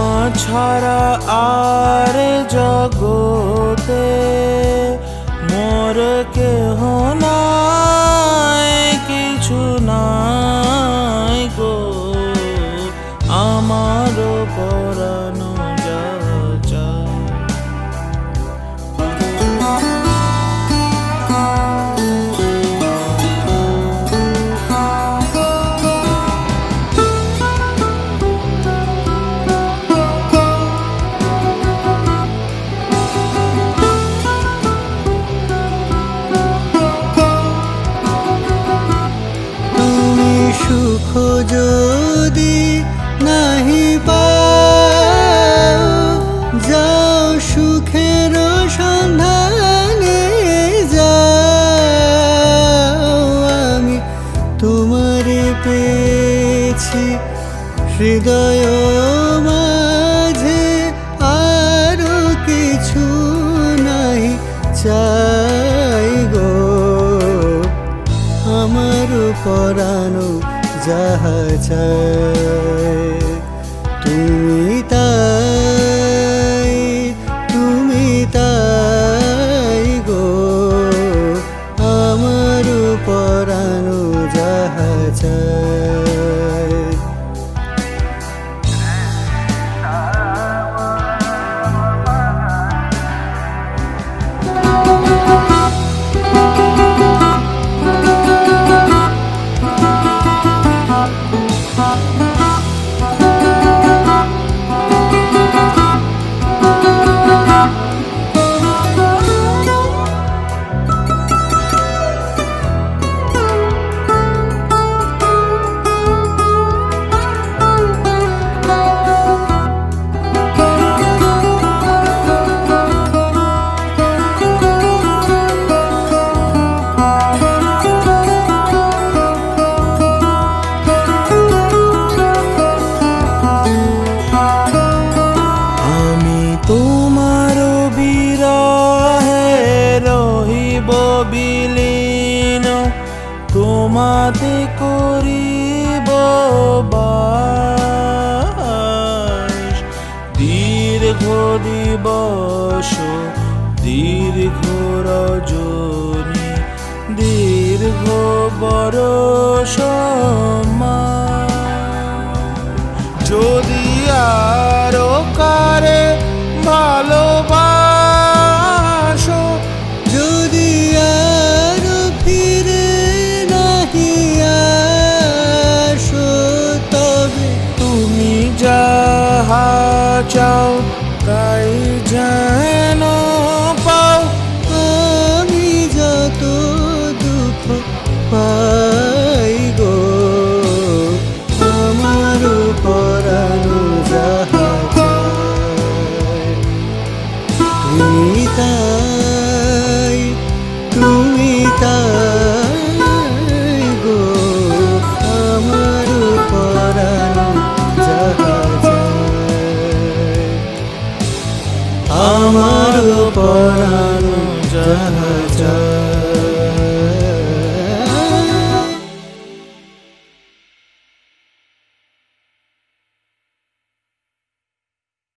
তোমা ছাড়া আর জগতে মোর কেহ নাই কিছু নাই গো। আমার হৃদয় মাঝে আরও কিছু নাই চাই গো। আমার পরানো যাহা চায়, তুমি তাই তুমি তাই গো। আমার পরানো যাহা চায়। বিলীন তোমাতে করিব দীর্ঘ দিবস দীর্ঘ রজনী দীর্ঘ বরষ যদি আসো তবে তুমি যাহা চাও আলো পরানো যাহা